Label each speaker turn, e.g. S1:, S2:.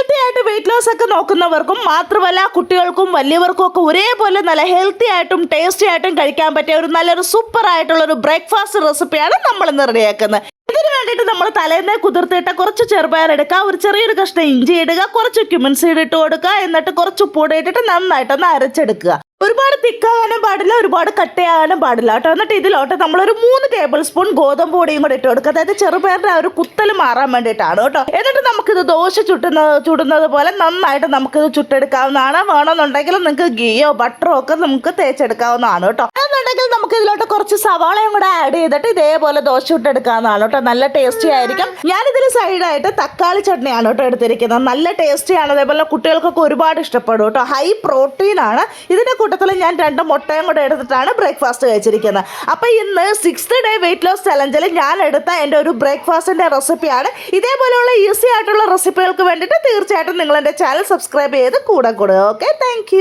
S1: Healthy ആയിട്ട് weight loss ഒക്കെ നോക്കുന്നവർക്കും മാത്രമല്ല കുട്ടികൾക്കും വലിയവർക്കും ഒക്കെ ഒരേപോലെ നല്ല ഹെൽത്തി ആയിട്ടും ടേസ്റ്റി ആയിട്ടും കഴിക്കാൻ പറ്റിയ ഒരു നല്ലൊരു സൂപ്പർ ആയിട്ടുള്ള ഒരു ബ്രേക്ക്ഫാസ്റ്റ് റെസിപ്പിയാണ് നമ്മൾ ഇന്ന് റെഡിയാക്കുന്നത് വേണ്ടിയിട്ട് നമ്മൾ തലേന്നേ കുതിർത്തിട്ട് കുറച്ച് ചെറുപയർ എടുക്കുക ഒരു ചെറിയൊരു കഷ്ണം ഇഞ്ചി ഇടുക കുറച്ച് ക്യുമിൻ സീഡ് ഇട്ട് കൊടുക്കുക എന്നിട്ട് കുറച്ച് ഉപ്പൂടെ ഇട്ടിട്ട് നന്നായിട്ടൊന്ന് അരച്ചെടുക്കുക. ഒരുപാട് തിക്കാകാനും പാടില്ല ഒരുപാട് കട്ടയാകാനും പാടില്ല കേട്ടോ. എന്നിട്ട് ഇതിലോട്ട് നമ്മളൊരു മൂന്ന് ടേബിൾ സ്പൂൺ ഗോതമ്പ് പൊടിയും കൂടെ ഇട്ട് കൊടുക്കുക. അതായത് ചെറുപയറിന്റെ ആ ഒരു കുത്തൽ മാറാൻ വേണ്ടിയിട്ടാണ് കേട്ടോ. എന്നിട്ട് നമുക്കിത് ദോശ ചുട്ടുന്ന ചുടുന്നത് പോലെ നന്നായിട്ട് നമുക്കിത് ചുട്ടെടുക്കാവുന്നതാണ്. വേണമെന്നുണ്ടെങ്കിൽ നിങ്ങൾക്ക് ഗീയോ ബട്ടറോ ഒക്കെ നമുക്ക് തേച്ചെടുക്കാവുന്നതാണ് കേട്ടോ. എന്നുണ്ടെങ്കിൽ നമുക്ക് ഇതിലോട്ട് കുറച്ച് സവാളയും കൂടെ ആഡ് ചെയ്തിട്ട് ഇതേപോലെ ദോശ ചുട്ടെടുക്കാവുന്നതാണ് കേട്ടോ. നല്ല ടേസ്റ്റി ആയിരിക്കും. ഞാൻ ഇതിൽ സൈഡായിട്ട് തക്കാളി ചട്നിയാണ് കേട്ടോ എടുത്തിരിക്കുന്നത്. നല്ല ടേസ്റ്റിയാണ് അതേപോലെ കുട്ടികൾക്കൊക്കെ ഒരുപാട് ഇഷ്ടപ്പെടും കേട്ടോ. ഹൈ പ്രോട്ടീൻ ആണ്. ഇതിന്റെ കൂട്ടത്തിൽ ഞാൻ രണ്ട് മുട്ടയും കൂടെ എടുത്തിട്ടാണ് ബ്രേക്ക്ഫാസ്റ്റ് കഴിച്ചിരിക്കുന്നത്. അപ്പോൾ ഇന്ന് സിക്സ്ത് ഡേ വെയിറ്റ് ലോസ് ചലഞ്ചിൽ ഞാൻ എടുത്ത എന്റെ ഒരു ബ്രേക്ക്ഫാസ്റ്റിന്റെ റെസിപ്പിയാണ് ഇതേപോലെയുള്ള ഈസി ആയിട്ടുള്ള റെസിപ്പികൾക്ക് വേണ്ടിയിട്ട് തീർച്ചയായിട്ടും നിങ്ങൾ എന്റെ ചാനൽ സബ്സ്ക്രൈബ് ചെയ്ത് കൂടെ കൂടുക. Okay thank